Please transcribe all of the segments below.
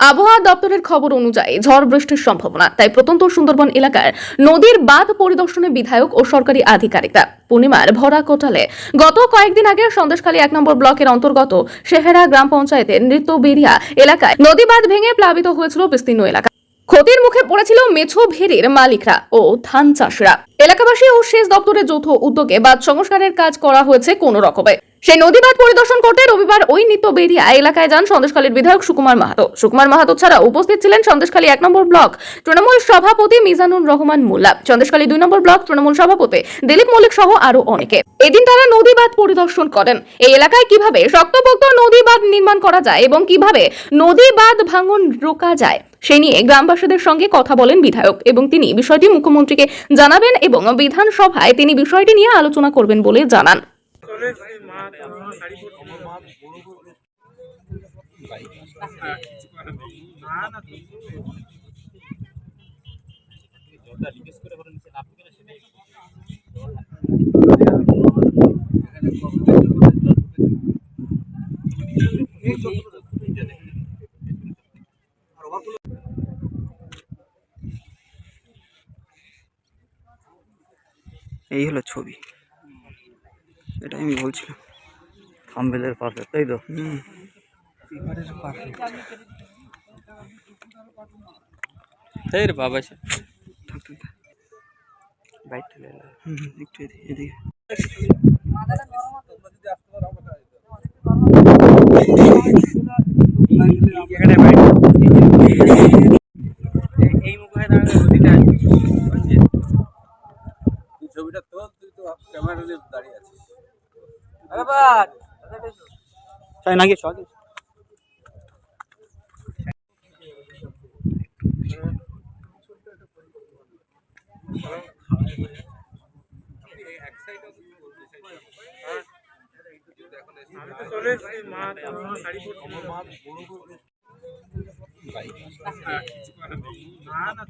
আবহাওয়া দপ্তরের খবর অনুযায়ী ঝড় বৃষ্টির সম্ভাবনা। তাই প্রত্যন্ত সুন্দরবন এলাকার নদীর বাঁধ পরিদর্শনে বিধায়ক ও সরকারি আধিকারিকরা পূর্ণিমার ভরা কোটালে গত কয়েকদিন আগে সন্দেশখালী এক নম্বর ব্লকের অন্তর্গত শেহেরা গ্রাম পঞ্চায়েতের নৃত্যবেরিয়া এলাকায় নদী বাঁধ ভেঙে প্লাবিত হয়েছিল বিস্তীর্ণ এলাকা। ক্ষতির মুখে পড়েছিল মেছো ভেরির মালিকরা ও ধান চাষরা। এলাকাবাসী ও সেচ দপ্তরের যৌথ উদ্যোগে বাঁধ সংস্কারের কাজ করা হয়েছে কোনো রকমে। সেই নদী বাঁধ পরিদর্শন করতে রবিবার ওই নিত্য বেরিয়া এলাকায় যান সন্দেশখালীর বিধায়ক সুকুমার মাহাতো। সুকুমার মাহাতো ছাড়া উপস্থিত ছিলেন সন্দেশখালী এক নম্বর ব্লক তৃণমূল সভাপতি মিজানুর রহমান মোল্লা, সন্দেশখালী দুই নম্বর ব্লক তৃণমূল সভাপতি দিলীপ মল্লিক সহ আরও অনেকে। এদিন তারা নদী বাঁধ পরিদর্শন করেন। এই এলাকায় কীভাবে শক্তপোক্ত নদী বাঁধ নির্মাণ করা যায় এবং কীভাবে নদী বাঁধ ভাঙন রোকা যায়, সে নিয়ে গ্রামবাসীদের সঙ্গে কথা বলেন বিধায়ক এবং তিনি বিষয়টি মুখ্যমন্ত্রীকে জানাবেন এবং বিধানসভায় তিনি বিষয়টি নিয়ে আলোচনা করবেন বলে জানান। জলটা লিকেজ করে করে নিচে নামবে কিনা সেটাই এই হলো ছবি। এটা আমি বলছিলাম। থাম্বেলের পাশে তাই তো? তাই রে বাবা এই মুখে ছবিটা তোল তুই তো ক্যামেরা নিয়ে দাঁড়িয়ে আছিস। তাই নাকি পরতে না না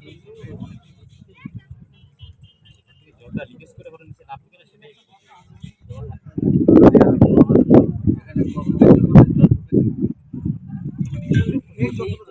Yeah.